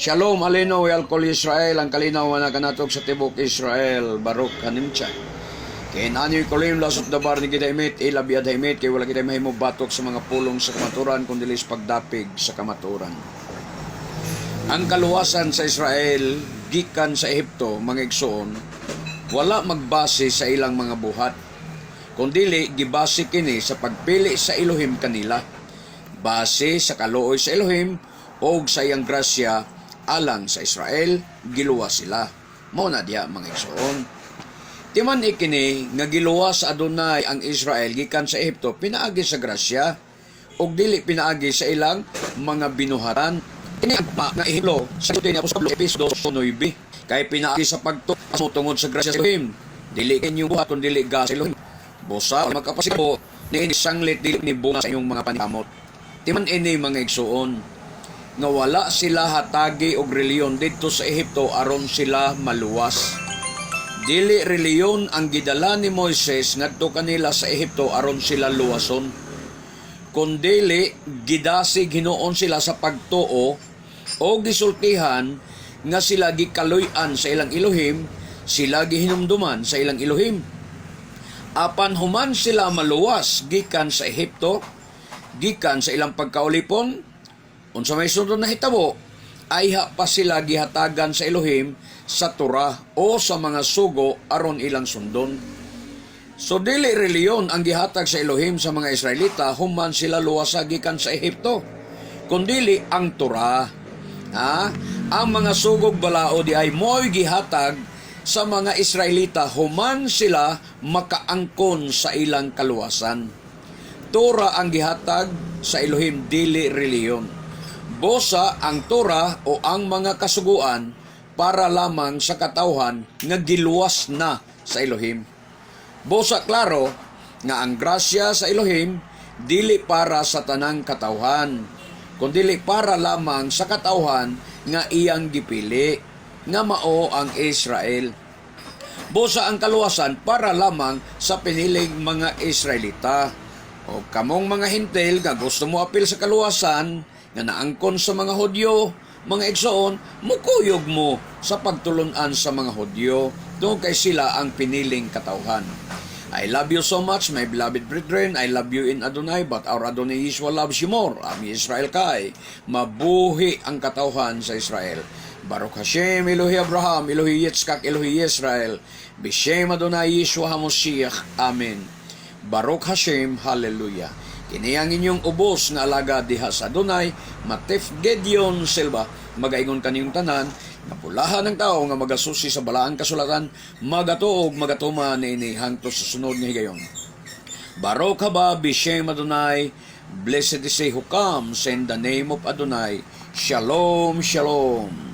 Shalom, alino, alkol Israel, ang kalinaw na kanatog sa tibok Israel, Baruch Hanimcha. Kaya nanyo'y kulim, lasot dabar ni Gidaymet, ilabi adaymet, kaya wala kita mahimo batok sa mga pulong sa kamaturan, kundi lis pagdapig sa kamaturan. Ang kaluwasan sa Israel, gikan sa Ehipto, mga igsoon, wala magbase sa ilang mga buhat, kundili gibase kini sa pagpili sa Elohim kanila, base sa kaluoy sa Elohim o sa iyang grasya alang sa Israel, giluwa sila. Mao na diha mga igsoon. Timan ikini nga giluwa sa Adonai ang Israel gikan sa Ehipto pinaagi sa grasya ug dili pinaagi sa ilang mga binuhatan. Ini ang pa nga ihilo sa tuloy ni Apostolo Episodio 9 kay pinaagi sa pagto tungod sa grasya sa Elohim. Dili kinyo buhat kun dili gas sa Elohim. Bosa magkapasito ni sanglit dili ni bunga sa inyong mga panimot. Timan ini mga igsuon nga wala sila hatagi og reliyon didto sa Ehipto aron sila maluwas. Dili reliyon ang gidala ni Moises ngadto kanila sa Ehipto aron sila luwason. Kundili gidasig hinuon sila sa pagtuo o gisultihan nga sila gikaluy-an sa ilang Elohim, sila gihinumduman sa ilang Elohim. Apan human sila maluwas gikan sa Ehipto, gikan sa ilang pagkaulipon, unsa may sunod na hitabo, ay ha pa sila gihatagan sa Elohim sa Torah o sa mga sugo aron ilang sundon. So dili reliyon ang gihatag sa Elohim sa mga Israelita human sila luwasa gikan sa Ehipto, kundili ang Torah. Ha? Ang mga sugog balao di ay mo'y gihatag sa mga Israelita human sila makaangkon sa ilang kaluwasan. Torah ang gihatag sa Elohim dili reliyon. Bosa ang Torah o ang mga kasuguan para lamang sa katawhan nga giluwas na sa Elohim. Bosa klaro nga ang grasya sa Elohim dili para sa tanang katawhan, kundi para lamang sa katawhan nga iyang gipili nga mao ang Israel. Bosa ang kaluwasan para lamang sa piniling mga Israelita. O kamong mga hintel nga gusto mo apil sa kaluwasan nga naangkon sa mga Hodyo, mga igsoon, mukuyog mo sa pagtulunan sa mga Hodyo, doon kay sila ang piniling katawhan. I love you so much, my beloved brethren. I love you in Adonai, but our Adonai Yeshua loves you more. Ami Israel kay, mabuhi ang katawhan sa Israel. Baruch Hashem, Elohi Abraham, Elohi Yitzchak, Elohi Israel. Bishem Adonai Yeshua HaMoshiach. Amen. Baruch Hashem, Hallelujah. Kini ang inyong ubos nga alaga diha sa Dunay, Matif Gedeon Silva, magaingon kaniyong tanan, napulahan ng tao nga magasusi sa balaang kasulatan, magatuog magatuma ni ini hangtod sa sunod ni higayon. Baruch haba Bishem Adonai, blessed is he who comes in the name of Adonai. Shalom, shalom.